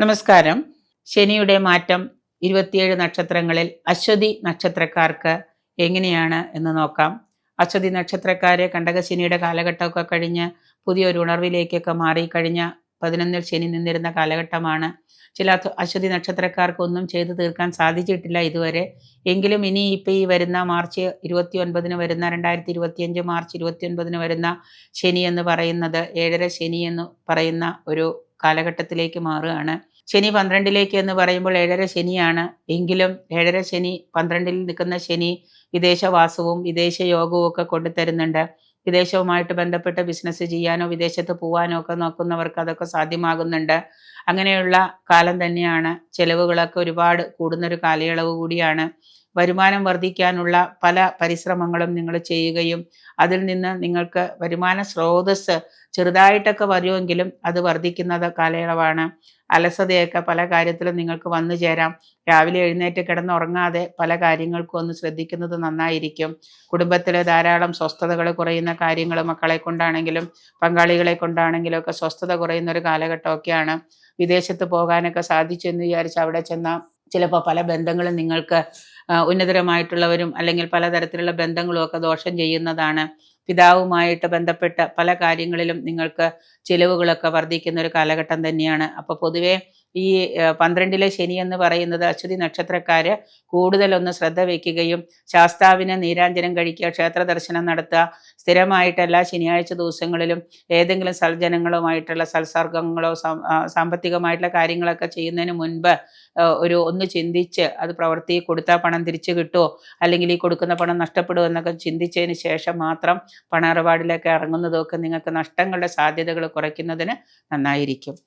നമസ്കാരം. ശനിയുടെ മാറ്റം ഇരുപത്തിയേഴ് നക്ഷത്രങ്ങളിൽ അശ്വതി നക്ഷത്രക്കാർക്ക് എങ്ങനെയാണ് എന്ന് നോക്കാം. അശ്വതി നക്ഷത്രക്കാരെ കണ്ടകശനിയുടെ കാലഘട്ടമൊക്കെ കഴിഞ്ഞ് പുതിയൊരു ഉണർവിലേക്കൊക്കെ മാറി കഴിഞ്ഞ പതിനൊന്നിൽ ശനി നിന്നിരുന്ന കാലഘട്ടമാണ്. ചില അശ്വ- അശ്വതി നക്ഷത്രക്കാർക്ക് ഒന്നും ചെയ്തു തീർക്കാൻ സാധിച്ചിട്ടില്ല ഇതുവരെ. എങ്കിലും ഇനി ഇപ്പം ഈ വരുന്ന മാർച്ച് ഇരുപത്തി ഒൻപതിന് വരുന്ന രണ്ടായിരത്തി ഇരുപത്തിയഞ്ച് മാർച്ച് ഇരുപത്തി ഒൻപതിന് വരുന്ന ശനി എന്ന് പറയുന്നത് ഏഴര ശനി എന്ന് പറയുന്ന ഒരു കാലഘട്ടത്തിലേക്ക് മാറുകയാണ്. ശനി പന്ത്രണ്ടിലേക്ക് എന്ന് പറയുമ്പോൾ ഏഴര ശനിയാണ്. എങ്കിലും ഏഴര ശനി പന്ത്രണ്ടിൽ നിൽക്കുന്ന ശനി വിദേശവാസവും വിദേശ യോഗവും ഒക്കെ കൊണ്ടുതരുന്നുണ്ട്. വിദേശവുമായിട്ട് ബന്ധപ്പെട്ട് ബിസിനസ് ചെയ്യാനോ വിദേശത്ത് പോകാനോ ഒക്കെ നോക്കുന്നവർക്ക് അതൊക്കെ സാധ്യമാകുന്നുണ്ട്. അങ്ങനെയുള്ള കാലം തന്നെയാണ്. ചെലവുകളൊക്കെ ഒരുപാട് കൂടുന്നൊരു കാലയളവ് കൂടിയാണ്. വരുമാനം വർദ്ധിക്കാനുള്ള പല പരിശ്രമങ്ങളും നിങ്ങൾ ചെയ്യുകയും അതിൽ നിന്ന് നിങ്ങൾക്ക് വരുമാന സ്രോതസ് ചെറുതായിട്ടൊക്കെ വരുമെങ്കിലും അത് വർദ്ധിക്കുന്നത് കാലയളവാണ്. അലസതയൊക്കെ പല കാര്യത്തിലും നിങ്ങൾക്ക് വന്നു ചേരാം. രാവിലെ എഴുന്നേറ്റ് കിടന്നുറങ്ങാതെ പല കാര്യങ്ങൾക്കും ഒന്ന് ശ്രദ്ധിക്കുന്നത് നന്നായിരിക്കും. കുടുംബത്തിലെ ധാരാളം സ്വസ്ഥതകൾ കുറയുന്ന കാര്യങ്ങൾ മക്കളെ കൊണ്ടാണെങ്കിലും പങ്കാളികളെ കൊണ്ടാണെങ്കിലും ഒക്കെ സ്വസ്ഥത കുറയുന്ന ഒരു കാലഘട്ടമൊക്കെയാണ്. വിദേശത്ത് പോകാനൊക്കെ സാധിച്ചു എന്ന് വിചാരിച്ച് അവിടെ ചെന്നാൽ ചിലപ്പോൾ പല ബന്ധങ്ങളും നിങ്ങൾക്ക് ഉന്നതരമായിട്ടുള്ളവരും അല്ലെങ്കിൽ പലതരത്തിലുള്ള ബന്ധങ്ങളും ഒക്കെ ദോഷം ചെയ്യുന്നതാണ്. പിതാവുമായിട്ട് ബന്ധപ്പെട്ട പല കാര്യങ്ങളിലും നിങ്ങൾക്ക് ചിലവുകളൊക്കെ വർദ്ധിക്കുന്ന ഒരു കാലഘട്ടം തന്നെയാണ്. അപ്പോൾ പൊതുവേ ഈ പന്ത്രണ്ടിലെ ശനി എന്ന് പറയുന്നത് അശ്വതി നക്ഷത്രക്കാര് കൂടുതലൊന്ന് ശ്രദ്ധ വയ്ക്കുകയും ശാസ്താവിനെ നീരാഞ്ജനം കഴിക്കുക ക്ഷേത്ര ദർശനം നടത്തുക. സ്ഥിരമായിട്ട് എല്ലാ ശനിയാഴ്ച ദിവസങ്ങളിലും ഏതെങ്കിലും സൽജനങ്ങളുമായിട്ടുള്ള സത്സർഗങ്ങളോ സം- സാമ്പത്തികമായിട്ടുള്ള കാര്യങ്ങളൊക്കെ ചെയ്യുന്നതിന് മുൻപ് ഒരു ഒന്ന് ചിന്തിച്ച് അത് പ്രവൃത്തി കൊടുത്താൽ പണം തിരിച്ചു കിട്ടുമോ അല്ലെങ്കിൽ ഈ കൊടുക്കുന്ന പണം നഷ്ടപ്പെടുമോ എന്നൊക്കെ ചിന്തിച്ചതിന് ശേഷം മാത്രം പണ ഇടപാടിലേക്ക് ഇറങ്ങുന്നതൊക്കെ നിങ്ങൾക്ക് നഷ്ടങ്ങളുടെ സാധ്യതകൾ കുറയ്ക്കുന്നതിന് നന്നായിരിക്കും.